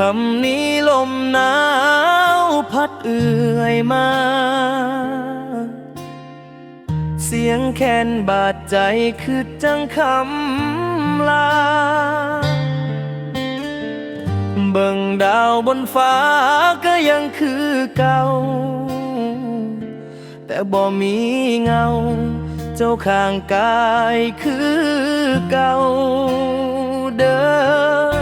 คำนี้ลมหนาวพัดเอื่อยมา เสียงแค้นบาดใจคือจังคำลา เบิ่งดาวบนฟ้าก็ยังคือเก่า แต่บ่มีเงา เจ้าข้างกายคือเก่าเด้อ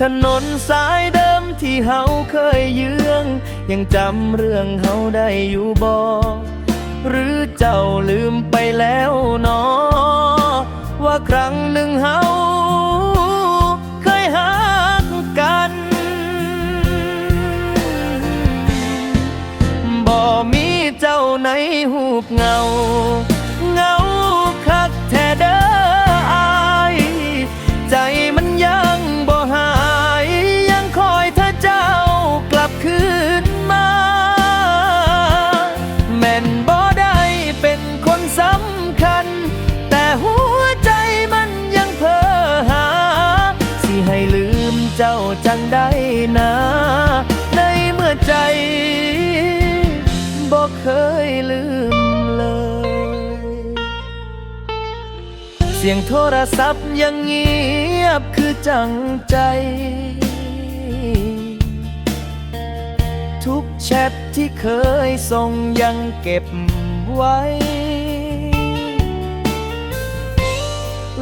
ถนนสายเดิมที่เฮาเคยเยื้อง ยังจำเรื่องเฮาได้อยู่บ่หรือเจ้าลืม หูปเงา เงาคักแท้เด้ออาย ใจมันยังบ่หาย ยังคอยเธอเจ้ากลับคืนมา แม่นบ่ได้เป็นคนสำคัญ แต่หัวใจมันยังเพ้อหา สิให้ลืมเจ้าจังได้นะ ในเมื่อใจ สียงโทรศัพท์ยังเงียบคือจังใจ ทุกแชทที่เคยส่งยังเก็บไว้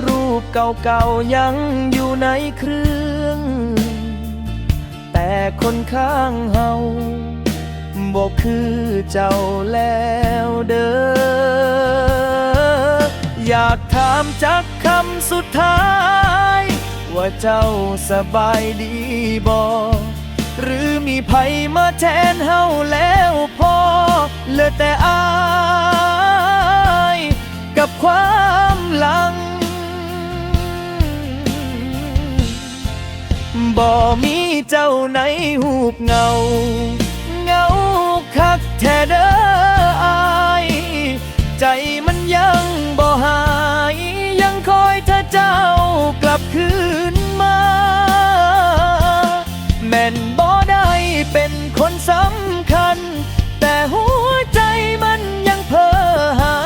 รูปเก่าๆยังอยู่ในเครื่อง แต่คนข้างเฮาบอกคือเจ้าแล้วเด้อ อยากถามจักคำสุดท้าย ว่าเจ้าสบายดีบ่หรือมีไผมาแทนเฮาแล้วพอเหลือแต่อายกับความหลังบ่มีเจ้าในหูปเงาเงา คืนมา แม่นบ่ได้เป็นคนสำคัญ แต่หัวใจมันยังเพ้อหา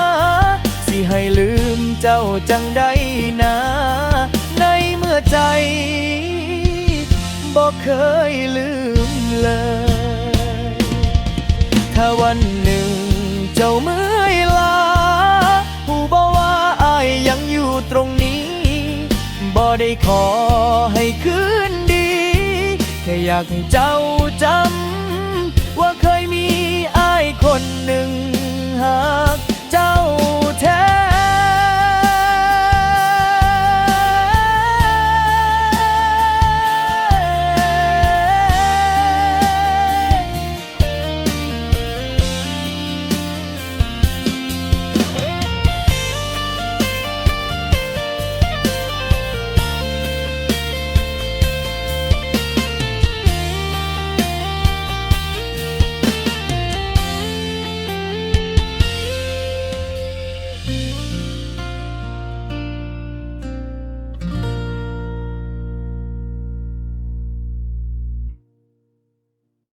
สิให้ลืมเจ้าจังได้นะ ในเมื่อใจบอกเคยลืมเลย ถ้าวันหนึ่งเจ้าเมื่อยลาผู้บอกว่าอายยังอยู่ตรง ได้ขอให้คืนดี แค่อยากให้เจ้าจ